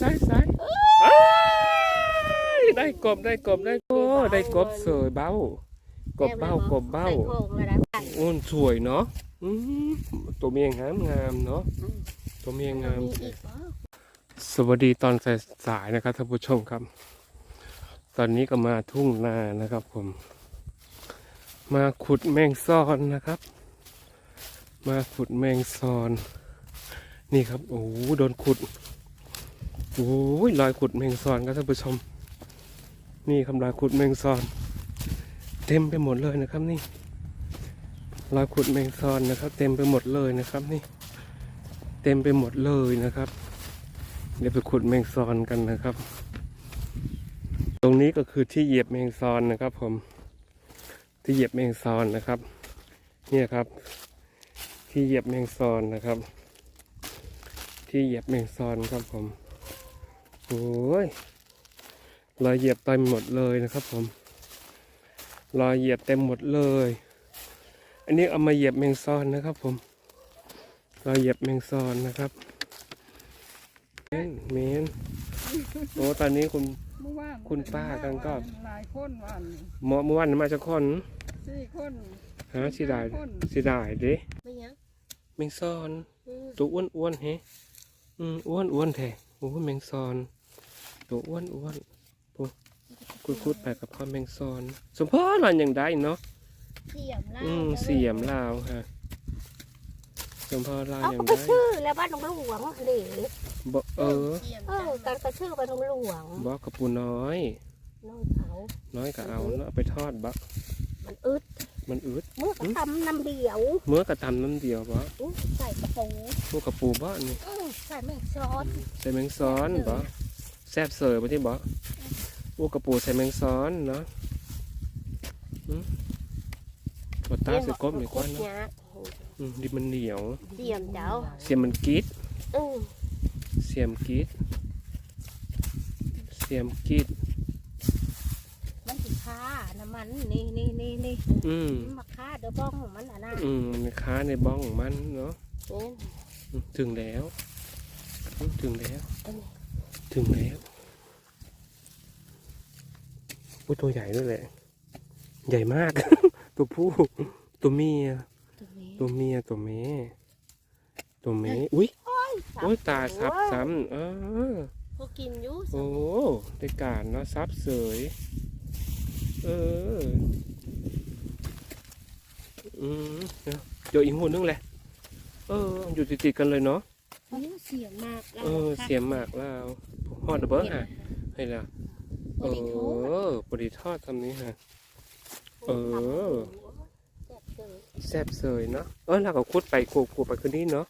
ซ้ายซ้ายอ้ายได้กบได้กบได้โอ้ได้กบสวยเบ้ากบเบ้ากบเบ้าใส่โครงแล้วนะอ้วนสวยเนาะอืมตัวเมียงามงามเนาะตัวเมียงามมีอีกเหรอสวัสดีตอนสายๆนะครับท่านผู้ชมครับ ตอนนี้ก็มาทุ่งนานะครับผม มาขุดแมงซอนนะครับ มาขุดแมงซอน นี่ครับโอ้โหโดนขุด โอ้ยรอยขุดแมงซอนครับท่านผู้ชม นี่ครับรอยขุดแมงซอน เต็มไปหมดเลยนะครับนี่รอยขุดแมงซอนนะครับ เต็มไปหมดเลยนะครับนี่ เต็มไปหมดเลยนะครับ เดี๋ยวไปขุดแมงซอนกันนะครับ ตรงนี้ก็คือที่เหยียบแมงซอนนะครับ ผม ที่เหยียบแมงซอนนะครับ เนี่ยครับ ที่เหยียบแมงซอนนะครับ ที่เหยียบแมงซอนครับผม โอ้ยรอยเหยียบเต็มหมดเลยนะครับผมรอยเหยียบเต็มหมดเลย อันนี้เอามาเหยียบแมงซอนนะครับผมรอยเหยียบแมงซอนนะครับเมนเมนโอ้ตอนนี้คุณ เมื่อวานคุณป้ากันก็ หลายคนวันหมอเมื่อวานมาจากคนสี่คนฮะสิได้สิได้เด้ไม่ยังแมงซอน อืมตัวอ้วนอ้วนๆเฮอืมอ้วนอ้วนแท้โอ้แมงซอน ตัวอ้วนอ้วนปุ๊คุดคุดๆไปกับพ่อแมงซอน สมพ่อหล่อนอย่างได้เนาะเสียมล่าอืมเสียมลาวฮะสมพ่อลาวเอาอย่างก็ไปได้ชื่อแล้วบ้านหลวงหลวงเด็บ่เออเออการกระชื่อบ้านหลวงหลวงบ่กระปูน้อย น้องเขาน้อยก็เอาเนาะเอาไปทอดบะมันอึดมันอืดเมื่อกระทำน้ำเดียวเมื่อกระตำน้ำเดียวบ่อุ๊ยใส่กระปูพวกกระปูบ่นี่เออใส่แม่งซอสใส่แมงซ้อนบ่แซ่บเสยบ่ที่บ่พวกกระปูใส่แมงซ้อนเนาะอืมบ่ตาใส่กบดีกว่าเนาะยากอืมดิบมันเหนียว เสียมเจ้า เสียมมันกรีดอือเสียมกรีดเสียมกรีดมันสิค่าน้ำมันนี่นี่นี่นี่อืมมันมาค่าเดอบ้องของมันอะนะอืมมันค้าในบ้องของมันเนาะเนี่ยอืมถึงแล้วอืมถึงแล้วอันนี้ ถึงแล้วอุ้ยตัวใหญ่ด้วยแหละ ใหญ่มาก ตัวผู้ ตัวเมียตรงนี้ตัวเมีย ตัวเมียตัวเมียอุ้ยสามโอ้ยตาซับตัวซ้ำเออพวกกินอยู่โอ้ได้การเนาะซับเสย เออ อืมเนาะเดี๋ยวอีกหูนึงแหละ เออ อยู่ติดๆกันเลยเนาะนี่เสียงมากราเออ เสียมหมากแล้ว ฮอดเบิร์ฮะให้ละเออปริทอดทำนี้ฮะเออแซ่บเสยเนาะเออแล้วก็คุดไปโขกๆไปคืนนี้เนาะ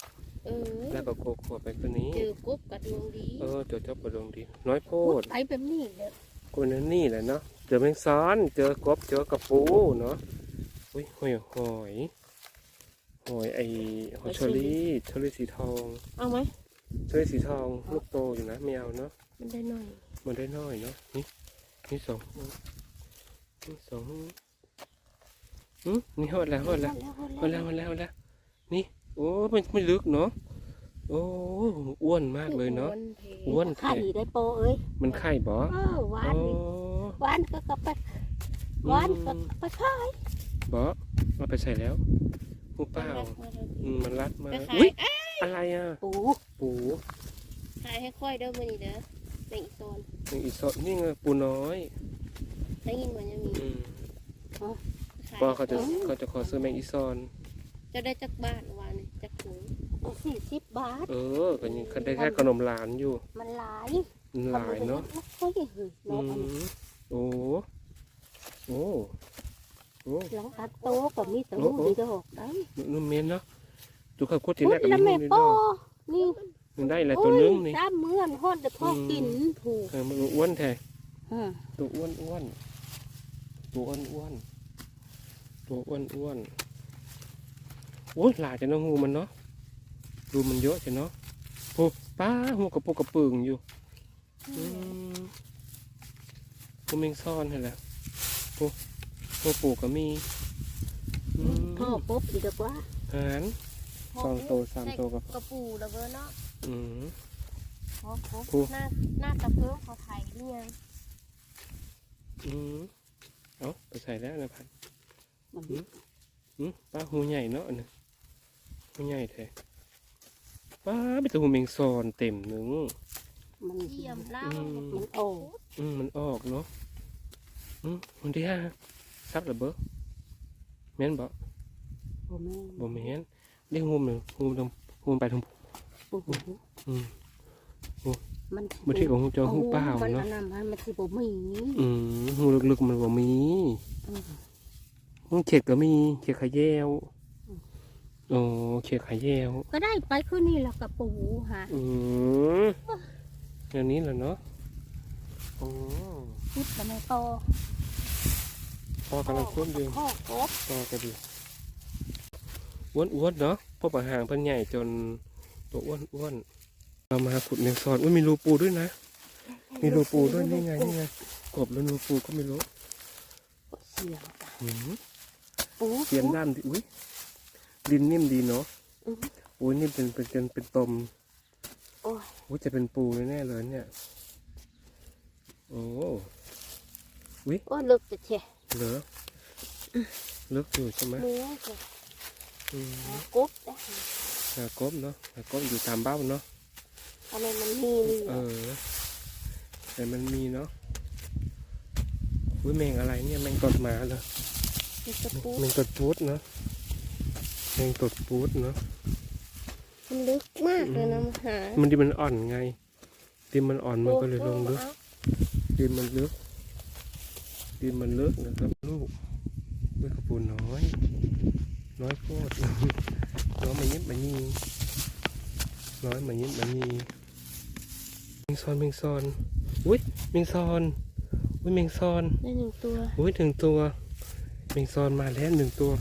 เออแล้วก็โขกๆไปคืนนี้เจอกุ๊บกับดวงดีเออเดี๋ยวเจ้าประดงดี น้อยโพพูดดไปแบบนี้เด้อกูนั่นนี่แหละเนาะเจอแมงซ้อนเจอกบเจอกระปูเนาะอุ้ยหอยหอยหอยไอหอยเชอรี่เชอรี่สีทองเอาไหมเชอรี่สีทองลูกโตอยู่นะไม่เอาเนาะ มันได้หน่อย มันได้น้อยเนาะนี่นี่สองนี่สองอืมนี่หอดแล้วหอดแล้วหอดแล้วหอดแล้วหอดแล้วนี่ โอ้มันไม่ลึกเนาะโอ้อ้วนมากเลยเนาะอ้วนแท้ไข่ได้โปเอ้ยมันไข่บ่เออหวานโอ้นี่หวานก็กลับไปหวานก็กลับไปขายบ่เอาไปใส่แล้วหูเปล่าอืมมันรัดมาไปขาอุ้ยยอะไรอะ ปู ปูขายให้ค่อยเด้อมื้อนี้เด้อ ในอีกโซนนี่อีสดนี่ไงปูน้อยได้ยินว่ายังมีอืมขายปอเขาจะเขาจะขอซื้อแมงอีซอนจะได้จักบาทวานนี่จักถุงสี่สิบบาท เออก็ยังได้แค่ขนมหลานอยู่มันหลายมันหลายเนาะเฮ้ยอืเนาะมโอ้โอ้โอ้ หลังคาโตก็มีแตัวลูกดีดอกได้ นุ่มเมนเนาะดูข้าวคุดทีพูแรดกก็แล้วมีแม่นุ่มนิดปเนาอะนี่ มันได้อะไรตัวนึงนี่ตามเมื่อนฮอดแต่พอกินถูกเออมันอ้วนแท้อืมตัวอ้วนอ้วนตัวอ้วนอ้วนตัวอ้วนอ้วนโอ้ยหลายจะน้องงูมันเนาะดูมันเยอะจ้ะเนาะโอ้ป้าหัวกระปุกกระปึงอยู่อืมพวกเมงซ่อนให้แหละพวกพวกปูก็มีอืมพ่อปุ๊บอีกแล้วว่าหารสองโตวสามโตวกับกระปูแล้วเบอร์เนาะ อืมพออครบโอ้หน้าหน้าตะเพิ่งเขาไทยนี่ยังอืมเอาไปใส่แล้วนะพันมันอืมป้าหูใหญ่เนาะอันนี่หูใหญ่แท้ป้าเป็นตัวหูเมงซอนเต็มหนึ่งมันเทียมเหล้าอืมมันโอ้อืมมันออกเนาะอืมมันที่ห้าซักหรือเบอแม่นบ่บ่แม่บ่แม่นได้หูมันหูมันหูมันไปทาง โอ้โหอืมมันบ่ที่ของหูเจอหูเปล่ามันเนาะอันนั้นมันมันสิบ่มีอืมหูลึกๆมันบ่มีอืมหูเข็ดก็มีเข็ดขายแยวอืมโอ้เข็ดขายแยวก็ได้ไปคืนนี้แล้วกับปูฮะอืมอย่างนี้แหละเนาะโอ้พุดแล้วไม่โตพอกำลังคุ้นอยู่ข้อครบพอกันดีอ้วนอ้วนๆเนาะเพราะปากหางเพิ่นใหญ่จน ตัวอ้วนอ้วนๆเรามาขุดแมงซอนอุ้ยมีรูปูด้วยนะ มีรูปูด้วยนี่ไงนี่ไงกบแล้วรูปูก็ไม่รู้เสียงหืมปูเสียมด้ามดิอุ้ยดินนิ่มดีเนาะอืออุ้ยนี่เป็นเป็นเป็นเป็นตมโอ้ยอุ้ยจะเป็นปูแน่ๆเลยเนี่ย โอ้โอ้ยลึกจะแช่เหลือลึกอยู่ใช่ไหมเนื้อจะอืมหากุ๊บได้หา กบเนาะหากบอยู่ตามเบ้าเนาะทำไมมันมีนี่เออแต่มันมีเนาะอุ้ยแมงอะไรเนี่ยแมงตดหมาเหรอมีกระปุกแมงตดปูดเนาะแมงตดปูดเนาะมันลึกมากเลยนะมันหา มันดินมันอ่อนไงดินมันอ่อนมันก็เลยลงลึกอาดินมันลึกดินมันลึกนะครับลูกด้วยกระปูนน้อย น้อยโคตรน้อยมายิบมายีน้อยมายิบมายีเมงซอนเมงซอนอุ้ยเมงซอนอุ้ยเมงซอนได้หนึ่งตัวอุ้ยหนึ่งตัวเมงซอนมาแล้วหนึ่งตัว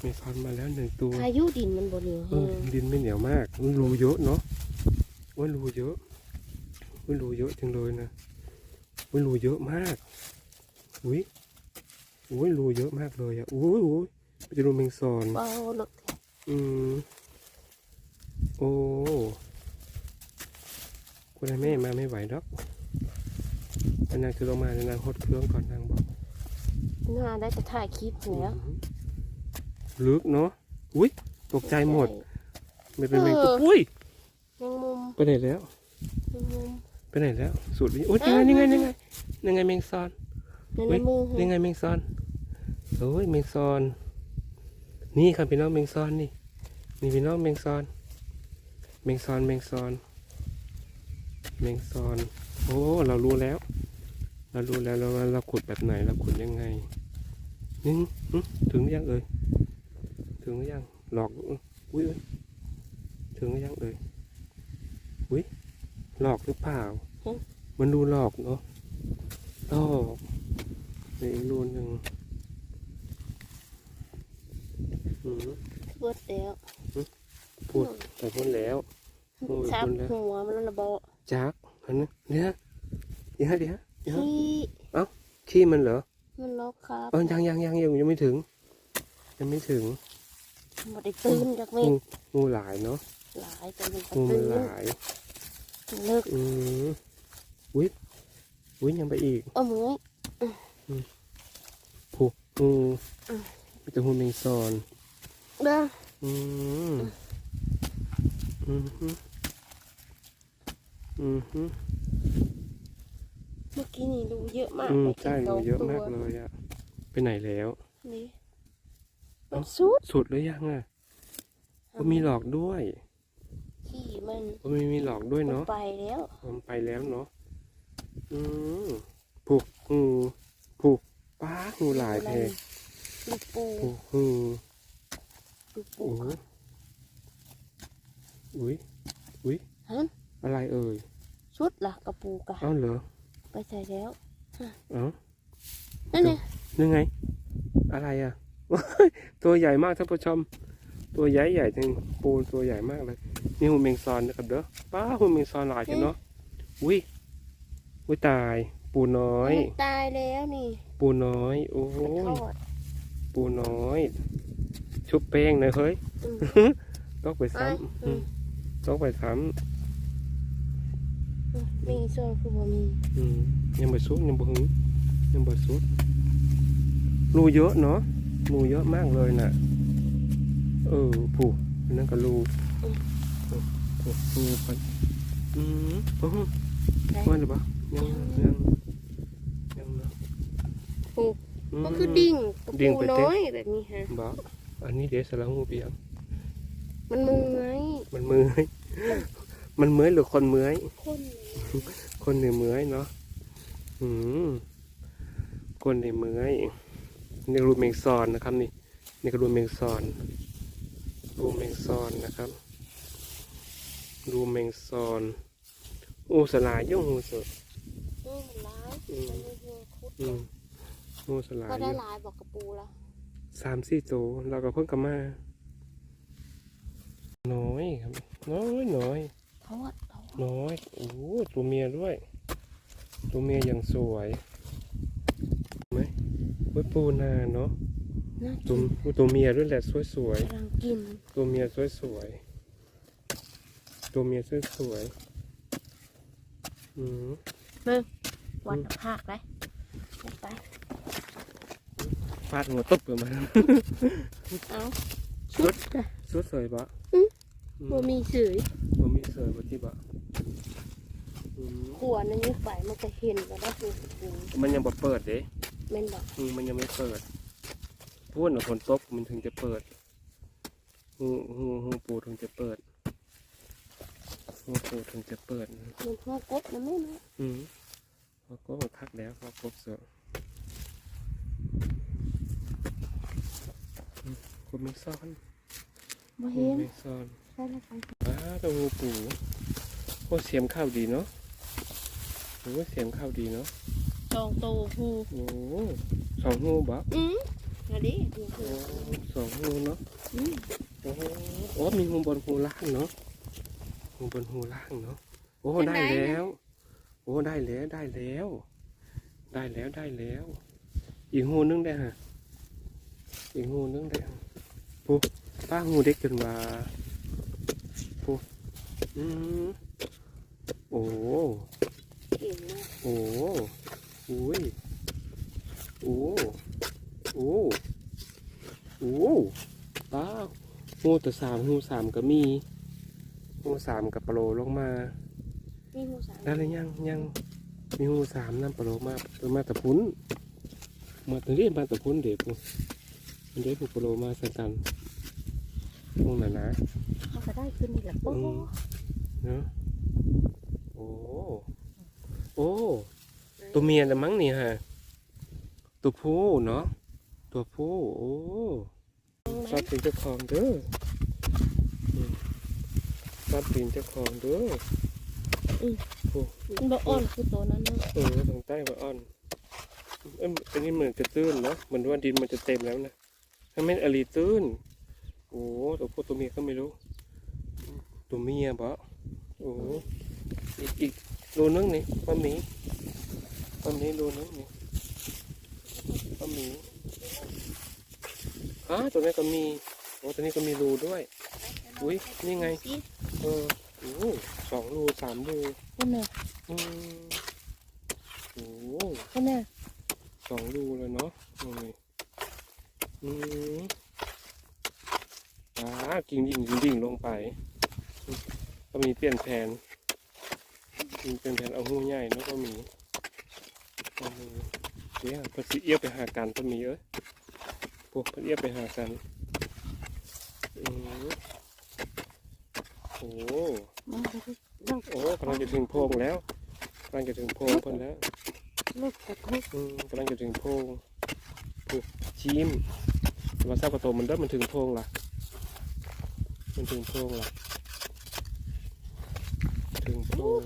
เมงซอนมาแล้วหนึ่งตัวพายุดินมันบ่เหนียวเออดินไม่เหนียวมากอุ้ยรูเยอะเนาะอุ้ยรูเยอะอุ้ยรูเยอะจังเลยนะอุ้ยรูเยอะมากอุ้ยอุ้ยรูเยอะมากเลยอะอุ้ยอุ้ย มันจะรูเมงซอนเบาลึกอืมโอ้คุณนายแม่มาไม่ไหวดอกอันนั้นคือลงมาในนางหดเครื่องก่อนนางบอกหน้าได้จะถ่ายคลิปแล้วอืมลึกเนาะอุ้ยตกใจหมด ไม่เป็นแมงตัวอุ้ยแมงมุมไปไหนแล้วแมงมุมไปไหนแล้วสุดนี้โอ้ยยังไงยังไงยังไงยังไงแมงซอนในเฮ้ยมือยังไงแมงซอนโอ้ยแมงซอน นี่ครับพี่น้องแมงซอนนี่นี่พี่น้องแมงซอนแมงซอนแมงซอนแมงซอนโอ้เรารู้แล้ว เรารู้แล้วเราว่าเราขุดแบบไหนเราขุดยังไงนี่หึถึงหรือยังเอ่ยถึงหรือยังหลอกอุ้ยอุ้ยถึงหรือยังเอ่ยอุ้ยหลอกหรือเปล่า มันดูหลอกเนาะหลอกนี่อีกรูนหนึ่งอืม เบิดแล้วพูดแต่พูดแล้วโอ้ยชับคนละหัวมันระเบาจักอันนี้เนี่ยเดี๋ยวเดี๋ยวเดี๋ยวที่ขี้มันเหรอ มันล็อกครับเออยังยังยังยังยังไม่ถึง ยังไม่ถึงบ่ได้ตื่นจากเม็งูดงูหลายเนาะหลายแต่มันก็งูมันตื่นหลายเลิกอืมอุ้ยอุ้ยยังไปอีกเอามือผูกงูอืมมันจะหูแมงซอน เด้ออืมอืมฮึอืมฮึเมื่อกี้นี่รูเยอะมากอืมไปใช่สรูงเยอะตัวมากเลยอะไปไหนแล้วนี่มันสุดสุดหรือยังอะก็มีหลอกด้วยขี้มันก็มีมีหลอกด้วยมันเนาะไปแล้วมันไปแล้วเนาะอืมผูกงูผูกป้างูหลายแพงลูกปู ผูกงูลูกปูโอ้โหอุ้ยอุ้ยฮะอะไรเอ่ยชุดล่ะกระปูกะเอ้าเหรอไปใส่แล้วเอ้านั่นไงยังไง อะไรอะตัวใหญ่มากท่านผู้ชม ตัวใหญ่ใหญ่จริงปูตัวใหญ่มากเลยนี่หูเมงซอนนะครับเด้อป้าหูเมงซอนหลายจังเนาะอุ้ยอุ้ยตาย ปูน้อยมันตายแล้วนี่ ปูน้อย โอ้ไปทยอดปูน้อย ชุบแป้งหนะเฮ้ยอืมต้องไปไปซ้ำอืมต้องไปซ้ำมีส่วนคือบ่มีอืมยังบ่สุดยังบ่หึงยังบ่สุดรูเยอะเนาะรูเยอะมากเลยน่ะ เออผูกอันนั่นก็รูโอ้โหรูไปอืมโอ้โหได้ว่าหรือเปล่ายังยังยังเนาะโอ้มก็คือดิ่งกระดิ่งปูไปเต็มน้อยแบบนี้ฮะบ่ อันนี้เดสละหูเปียงมันมือไงมันเมื่อยมันเมื่อยหรือคนเมื่อยคนคนในเมื่อยเนาะอืมคนในเมื่อยนี่รูปเมงซอนนะครับ นี่นี่ก็รูปเมงซอนรูปเมงซอนนะครับรูปเมงซอนโอ้สลายยุ่งหูสดเออมันร้ายอืมมันมีเพียงคุดอืมโอ้สลายก็ได้ยุ่งหลายบอกกระปูแล้ว สามสี่ตัวเราก็เพิ่งกลับมา น้อยครับ น้อยน้อยเขาอะเขาน้อยโอ้ตัวเมียด้วย ตัวเมียอย่างสวยเห็นไหมไว้ปูนาเนาะน่าตักิวนตัวเมียด้วยแหละสวยสวยกำลังกินๆตัวเมียสวยสวยๆตัวเมียสวยสวยๆอืม วันภาคไปไป ฟาดหัวตบไปมาเอาชุดชุดสวยปะอืมอืบ่มีสื่อบ่มีสวยปะที่ปะอืมขวนั่นนี่ไปมันก็เห็นว่าได้ปูกระปูมันยังบ่เปิดเด้แม่นบอกอืมมันยังไม่เปิดพูดหน่ะฝนตกมันถึงจะเปิดหูหูหูปูถึงจะเปิดหูปูถึงจะเปิด มันหัวกบนะแม่เนาะอืมพอก็มันคักแล้วพอครบเสือ อืมกดไม่ซ่อนบ่กเห็ดนไม่ซ่อนใช่แล้วกันอ้าตัวหูปูโอ้เสียงข้าวดีเนาะโอ้เสียงข้าวดีเนาะจองโตหูโอ้สองหูบ่อืมอะดิโอ้สองหูเนาะอืมโอ้โหโอ้มีหูบนหูล่างเนาะหูบนหูล่างเนาะโอ้ได้แล้ว โอ้ได้แล้วได้แล้ว ได้แล้วได้แล้ว อีกหูนึงได้ฮะอีกหูนึงได้ฮะ ปูป้าหูเด็กจนว่าปูอืมโอ้เก่งมากโอ้อุ้ยโอ้โอ้โอ้ป้าหูตัวสามหูสามก็มีหูสามกับโปรลงมามีหูสามได้เลยยังยังมีหูสามนั่นโปรมาโปรมาตะพุ้นมาตะเรียนมาตะพุ้นเด็ก มันได้ผูกโปรมาใส่กันตรงนั้นนะเขาก็ได้ขึ้นนี่แหละโอ้อืมเนาะโอ้โอ้ตัวเมียละมั้งนี่ฮะตัวผู้เนาะตัวผู้โอ้ทรัพย์สินเจ้าของเด้ออืมทรัพย์สินเจ้าของเด้อมันบ่อ่อนคือตัวนั้นเนาะเออทางใต้มาอ่อนเอ้ยอันนี้เหมือนจะตื้นเนาะเหมือนว่าดินมันจะเต็มแล้วนะ ถ้าไม่นอลีตื้นโอ้ตัวผู้ตัวเมียก็ไม่รู้ ตัวเมียบ่โอ้อีกอีกรูนึงนี่ป้าหมีป้าหมีรูนึงนี่ป้าหมีอะตัวนี้ก็มีโอ้ตัวนี้ก็มีรูด้วยอุ๊ยนี่ไงเออโอ้สองรูสามรูคนน่ะอืมโอ้คนน่ะสองรูเลยเนาะนี่ อืมอ่ากิ่งดิ่งดิ่งดิ่งลงไปอืมก็มีเปลี่ยนแผนมีเปลี่ยนแผนเอาหูใหญ่เนาะก็มีเอาหูเดี๋ยวก็สิเอียบไปหากันก็มีเอ้ยพวกเพิ่นเอียบไปหากันอืมโอ้มันก็ได้ดังโอ้กำลังจะถึงโพรงแล้วกำลังจะถึงโพรงเพิ่นแล้วลูกกระทุกอืมกำลังจะถึงโพรงผูกชิม มาทราบประตูมันเริ่มมันถึงโพงละมันถึงโพงละถึงโพง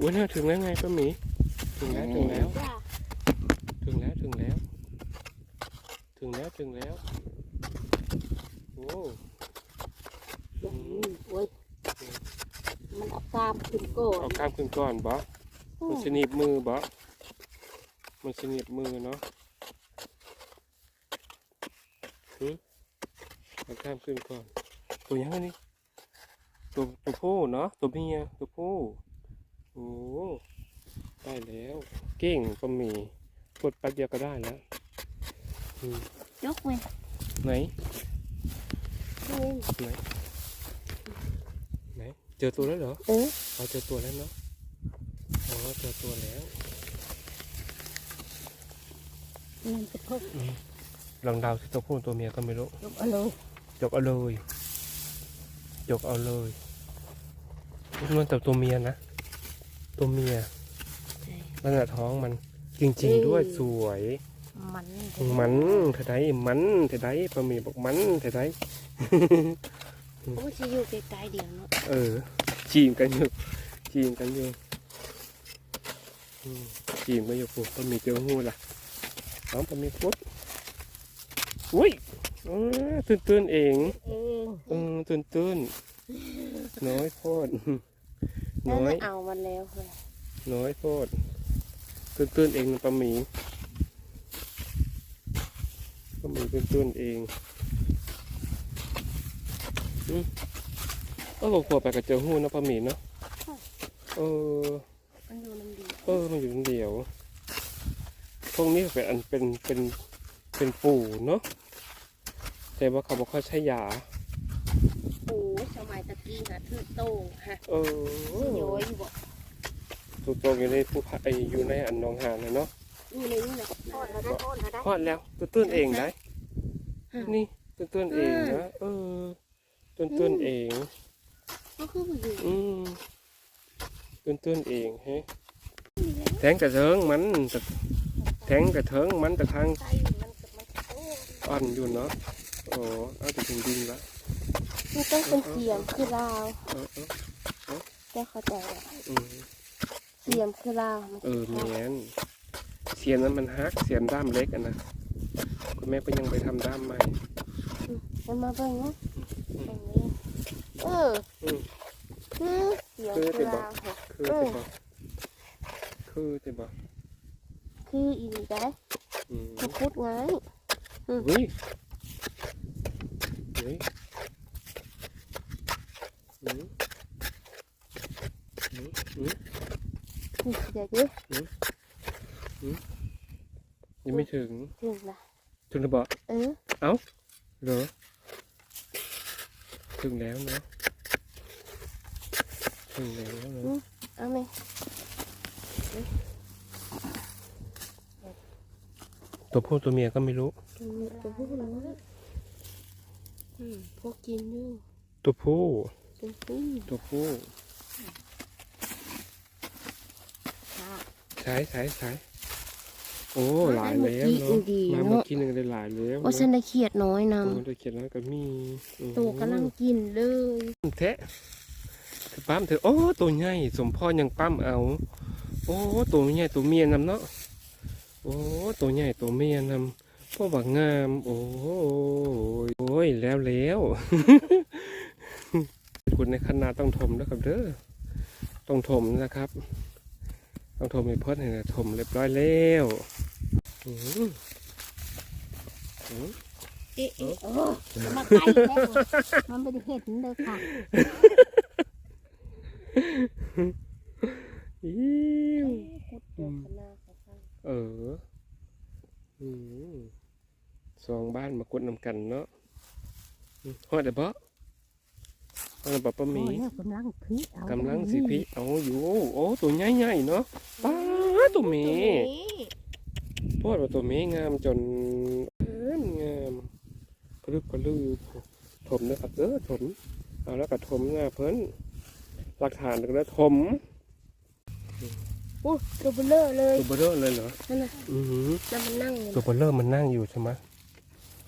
อุ้ยเนี่ยถึงแล้วไงป้าหมี ถึงแล้วถึงแล้ว ถึงแล้วถึงแล้ว ถึงแล้วถึงแล้วโอ้โอ้ยมันเอากามขึ้นก่อนเอาข้ามขึ้นก่อนบอมันสนิบมือบอมันสนิบมือเนาะ หึเอาข้ามขึ้นก่อน ตัวยังไงนี่ ตัวตัวผู้เนาะ ตัวเมีย ตัวผู้โอ้ได้แล้ว เก่งก็มีกดแป๊บเดียวก็ได้แล้วอืมยกเว้ยไหนนี่ไหน ไหน เจอตัวแล้วเหรอ เออเอาเจอตัวแล้วเนาะอ๋อเจอตัวแล้ว มันจะพก ลองเดาสิตัวผู้ตัวเมียก็ไม่รู้ยกเอาเลยยกเอาเลยยกเอาเลยมันแต่ตัวเมียนะ ตัวเมียลักษณะท้องมันจริง ๆ ด้วยสวย มันมันเท่าไดมันเท่าไดปลาหมีบอกมันเท่าไดโอ้ยจะอยู่ไกลๆเดียวเนาะเออจีมกันอยู่จีมกันอยู่อืมจีมกันอยู่ปุ๊บปลาหมีเจองูล่ะน้องปลาหมีปุ๊บ อุ้ยเออตื่นตื่นๆเองเองเออตื่นตื่นๆน้อยโพดนั่น้นอยเอามันแล้วเลยน้อยโพดตื่นตื่นๆเองปลาหมีปลาหมีตื่นตื่นๆเองอืมเออบอกพอไปกับเจอหูนะปลาหมีเนาะเออมันอยู่น้ำเดียวเออมันอยู่คนเดียวพวกนี้เป็นอันเป็นเป็นเป็นปู่เนาะ แต่ว่าเขาบอกเขาใช้ยาโอ้ยสมัยตะกี้น่ะถือโตฮะเออสิโยยอยู่บ่ตัวโตอยู่ในผู้พะไออยู่ในอันหนองหานนะเนาะอยู่ในนี่น่ะทอดแล้วได้ทอดแล้วได้คลอดแล้วตัวตื้นเองได้นี่ตัวตื้นเองนะเออต้นตื้นเองก็คือบ่อยู่อืมต้นตื้นเองเฮ้แทงกระเทิงมันแต่แทงกระเทิงมันแต่ทางไส้มันก็มันโอ้อ่อนอยู่เนาะ โอ้เอาแต่ถึงดินละมันต้องเป็นเสียมคือลาวเออเออได้เข้าใจแล้วอืมเสียมคือลาวมันเออแมนเสียนนั้นมันฮักเสียนด้ามเล็กอะนะคุณแม่ก็ยังไปทำด้ามใหม่มันมาเบิ่งเนาะตรงนี้เอออืมคือเสียมคือลาวค่ะคือจะบอกคือจะบอกคืออีนี่ได้อืมเขาพูดไงเฮ้ยเฮ้ย อืมอืมอืมนี่เดี๋ยวดิยังไม่ถึงถึงละถึงหรือเปล่าเออเหรอถึงแล้วเนาะถึงแล้วเนาะเอาไหมตัวผู้ตัวเมียก็ไม่รู้ตัวนี้ตัวผู้น้อยอืม พวกกินอยู่ตัวผู้ตัวผู้ตัวผู้ค่ะใช้ใช้ใช้โอ้หลายแล้วเนาะมาเมื่อกี้หนึ่งได้หลายแล้วว่าฉันได้เขียดน้อยนตัวได้เขียนแล้วก็มีอืมำตัวกำลังกินเลยแทะเธอปั๊มเธอโอ้ตัวใหญ่สมพ่อยังปั๊มเอา โอ้ตัวใหญ่ตัวเมียนำเนาะโอ้ตัวใหญ่ตัวเมียนำ พ่อว่างาม โอ้ยโอ้ยแล้วแล้วคุณในขนาดต้องถมนะครับเด้อต้องถมนะครับ ต้องถมให้เพิ่นให้นะถมเรียบร้อยแล้วอืมอืมเอ๊ะเอ๊ะโอ้มาไกลแล้วมันไม่ได้เห็นเลยค่ะอิ้วขุดตัวขนาดของเขาเออ อืมส องบ้านมากดนำกันเนาะอืมฮอดเด้อบ่ฮอดเด้อบ่ป้าหมีโอ้ยเนี่ยกำลังพลิกเอากำลังสิพิเอาอยู่โอ้ตัวใหญ่ๆเนาะป้าตัวเมตัวนี้โพดว่าตัวเมงามจนงามงามพลึกพลือถมนะครับเด้อถมเอาแล้วก็ถมหน้าเพิ่นหลักฐานแล้วถมโอ้ตัวเบลอเลยตัวเบลเลอร์เลยเหรอนั่นน่ะอือหือแล้วมันนั่งอยู่ตัวเบลเลอร์มันนั่งอยู่ใช่ไหม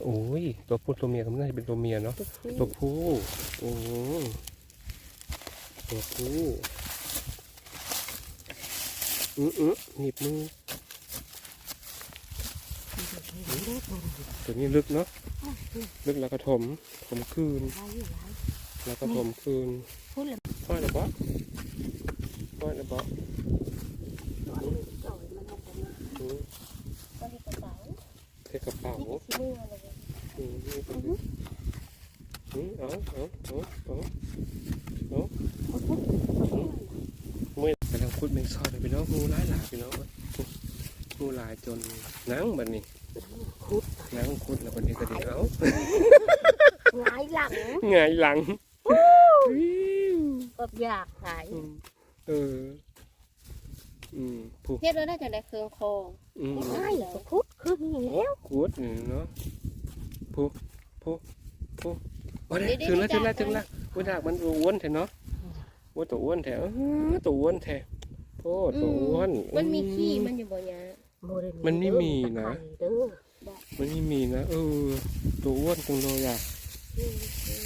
โอ้ย ตัวผู้ตัวเมียก็น่าจะเป็นตัวเมียเนาะตัวผู้ตัวผู้โอ้ตัวผู้อืออือหนีบมือตัวนี้ลึกเนาะ ลึกแล้วก็ถม ถมคืนหลายอยู่หลายแล้วก็ถมคืนพูดเลยห้อยเลยบอห้อยเลยบอตัวนี้จ่อยมันออกมาอือก็ที่กระเป๋าเทกระเป๋า เอามื่อกำลังคุดแมงซอดไปน้องงูร้ายหลาไปน้องงูลายจนนังบันนี้คุดนังคุดแล้วบันนี้ก็ดีเอ้าไงหลังไงหลังก็อยากหายเออเฮ็ดแล้วน่าจะได้เครื่องคอง่ายเหรอคุดคือเหี้ยวคุดเนาะ ผู้ผู้ผู้วันนี้ถึงแล้วถึงแล้วถึงแล้ววันดากมันอ้วนแท้เนาะว่าตัวอ้วนแท้เออตัวอ้วนแท้โอ้ตัวอ้วนมันมีขี้มันอยู่บ่ยะบ่ได้มันไม่มีนะเด้อมันไม่มีนะเออตัวอ้วนจังเลยอะ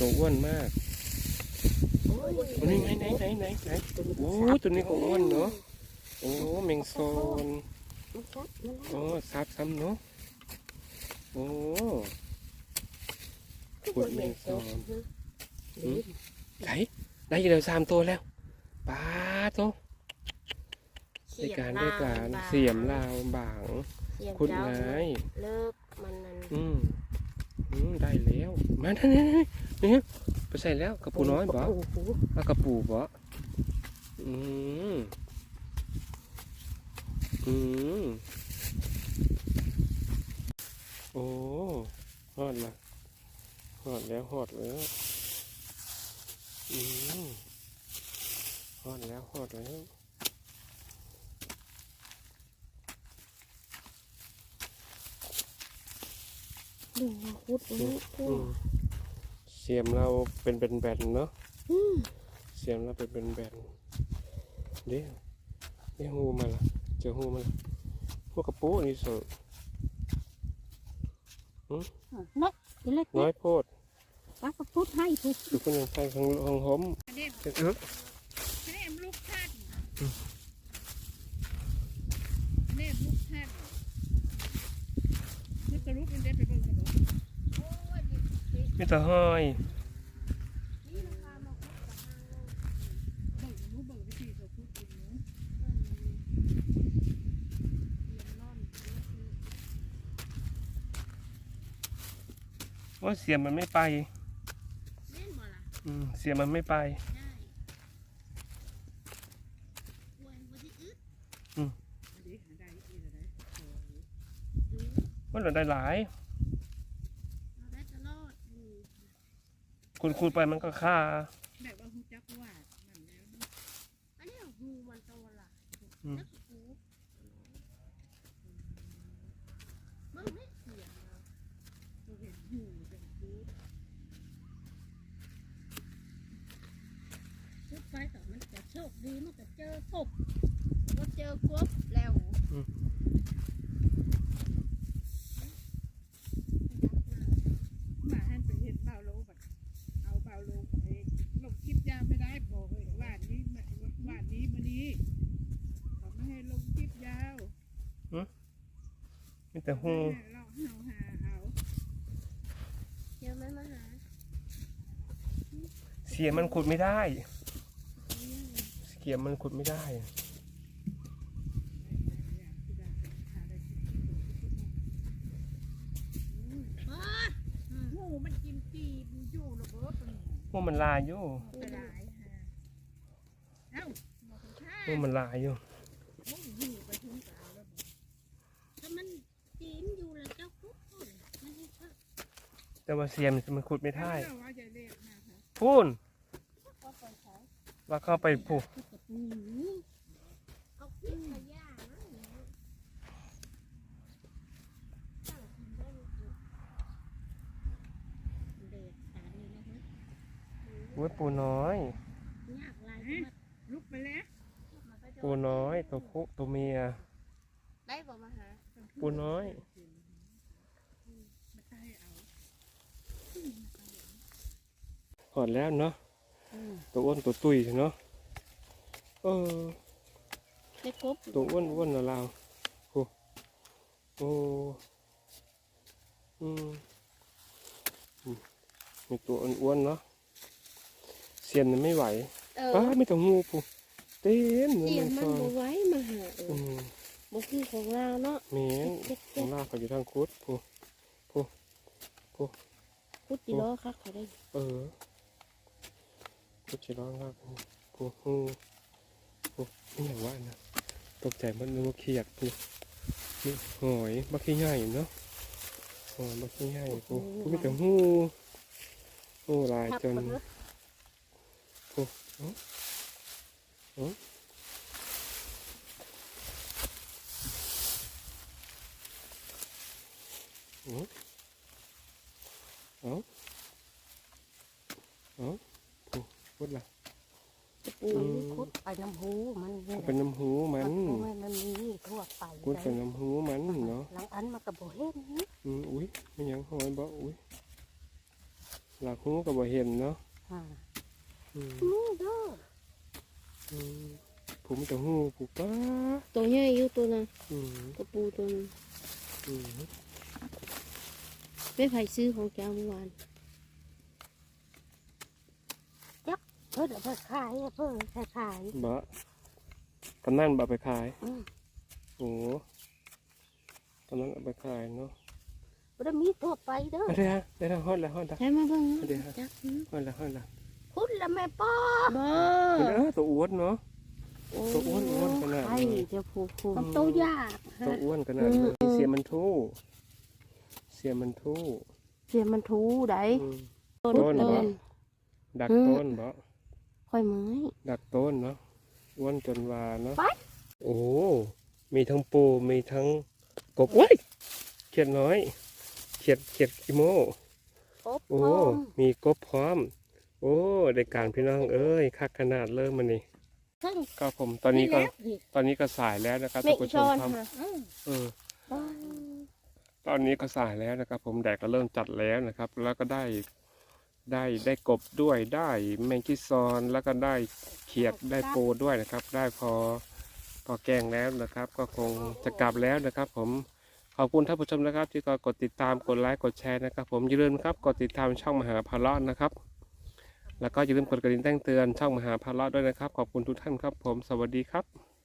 ตัวอ้วนมากโอ้ยอันนี้ไหนไหนไหนไหนไหนโอ้ตัวนี้ก็อ้วนเนาะโอ้แมงโซนมันซับมันโอ้ซับซ้ำเนาะโอ้ ขุดแมงโซนอืมไหนได้ยินแล้วสามตัวแล้วปลาโตในการด้วยการเสียมลาวบางเสียมขุดเจ้าไม้เลิกมันนั่นอืมอืมได้แล้วมาท่านนี่นี่นี่ไปใส่แล้วกระปูน้อยบ่โอ้โหเอากระปูบ่อืมอืมโอ้ฮอดละ ฮอดแล้วฮอดแล้วอืมฮอดแล้วฮอดแล้วดึงมาขุดนี่อืมเสียมเราเป็นเป็นแบนเนาะอืมเสียมเราเป็นเป็นแบนเดี๋ยวเดี๋ยวหูมาละเจอหูมาละพวกกระปูนี่สุดนกนี่เล็กน้อยโพด ปลากระพุดให้ทุกดูคนยังไทยของของหอมเออแม่ลูกท่านแม่ลูกท่านมันจะลุกมันได้ไปเบิ่งกันบ่โอ้ยมีแต่ห้อยเบิ่งรู้เบิ่งวิธีเขาพูดกินเนาะว่าเสียมมันไม่ไป เสียมมันไม่ไปได้กล้วยบ่ได้อึดอืมอันนี้หาได้อีกแล้วได้โอ้ยว่าเราได้หลายเราได้ตลอดอืมคุณคูดไปมันก็ค่าแบบว่าฮู้จักว่านั่นแล้วเนาะอันนี้ฮูมันโตล่ะ อืม นักฮูมันไม่เสียงเราเราเห็นอยู่เป็นฮูชุดไฟต่อมันจะโชค ดีมันจะเจอกบก็เจอกบแล้วหมาหันไปเห็นเบาโลแบบเอาเบาโลเองลงคลิปยาวไม่ได้บอกเลยว่านี้มาว่านี้มานี้เขาไม่ให้ลงคลิปยาวมีแต่หูให้เราเฮาหาเอาเดี๋ยวมันมาหาเสียมมันขุดไม่ได้ เสียมมันขุดไม่ได้หมูมันกินจีบอยู่ระเบิดมันพวกมันลายอยู่กระไดฮะเอ้าบอกข้าพวกมันลายอยู่หมูอยู่ไปถึงกลางแล้วถ้ามันจีนอยู่แล้วเจ้าคุกคนมันให้เช่าแต่ว่าเสียมมันขุดไม่ได้เจ้าว่าจะเรียกนะคะพูนก็ไปใช้ว่าเข้าไปผูอืม เอาขึ้นมาย่างนะตั้งกินได้เลยเด็กสารนี่นะฮะเว้ยปูน้อย ยากลายมาลุกไปแล้วมันก็จะปูน้อยตัวผู้ตัวเมีย ได้บอกมาหาปูน้อยมาใต้เอาหอดแล้วเนาะอืมตัวอ้วนตัวตุยเนาะ เออได้กบตัวอ้วนอ้วนละลาวโอ้โอ้อืมอืมมีตัวอ้วนๆเนาะเสียมมันไม่ไหวเออป้าไม่ต้องงูปูเต็มเลยเสียมังนมันฟองบ่ไว้มาหาเออือมบ่คือของเราเนาะเมนของลากเขาอยู่ทางคุดปูพุทธิล้อคักเขาได้ เออคุดชิร้องครับปูหู โอ้นี่อย่างว่านะตกใจมันนึกว่าเขียดปูนี่หอยบักขี้ใหญ่เนาะหอยบักขี้ใหญ่ปูปูมีแต่หูโอ้ลายทับจนมันเลยปูเอ้าเอ้าเอ้าเอ้าเอ้าปูพูดละ ปูอืมคุดไปน้ำหูมันนี่เป็นน้ำหูมันโอ้ยมันมีทั่วไปพูดเป็นน้ำหูมันเนาะหลังอันมันก็บ่เห็นอืมอุ้ยไม่ยังหอยบ่อุ้ยหลักหูก็บ่เห็นเนาะอ่าอืมนี่เด้ออืมผมจะหูผูกป้าตัวใหญ่อยู่ตัวน่ะอืมตัวปูตัวนึงอืมไม่ไผซื้อของแกเมื่อวาน เพิ่นเอาไปขายอะเพิ่นขายขายบ่ตอนนั้นบ่เอาไปขายอืมโอ้ตอนนั้นเอาไปขายเนาะบ่ได้มีทั่วไปเด้อเอาเดี๋ยวฮะเดี๋ยวฮะฮอดละฮอดละใช่มาเบิ่งนะเดี๋ยวฮะจักนะฮอดละฮอดละคุดละแม่ป้อบ่เดี๋ยวตัวอ้วนเนาะ ตัวอ้วนอ้วนขนาดไข่นี้เดี๋ยวผูกผูกมันตัวยากตัวอ้วนขนาดนี้เสียมันทู่เสียมันทู่เสียมันทูได้อืม ต้นต้นต้บ่นดักอืม ต้นบ่ ค่อยไม้ ดักต้นเนาะอ้วนจนวาเนาะโอ้ มีทั้งปู มีทั้งกบเว้ยเขียดน้อย เขียดเขียดกิโม กบโอ้ พร้อมมีกบพร้อม โอ้ได้การพี่น้องเอ้ยคักขนาดเริ่มมันนี่ทั้งก็ผมตอนนี้ก็แล้วนี่ตอนนี้ก็สายแล้วนะครับไม่ท่านผู้ชช้มอนครับค่ะอืมเออบ้าตอนนี้ก็สายแล้วนะครับ ผมแดดก็เริ่มจัดแล้วนะครับ แล้วก็ได้ ได้ได้กบด้วยได้แมงกี้ซอนแล้วก็ได้เขียดได้ปูด้วยนะครับ ได้พอพอแกงแล้วนะครับ ก็คงจะกลับแล้วนะครับ ผมขอบคุณท่านผู้ชมนะครับ ที่ก็กดติดตามกดไลค์กดแชร์นะครับ ผมอย่าลืมครับกดติดตามช่องมหาพาระนะครับ แล้วก็อย่าลืมกดกระดิ่งแจ้งเตือนช่องมหาพาระด้วยนะครับ ขอบคุณทุกท่านครับ ผมสวัสดีครับ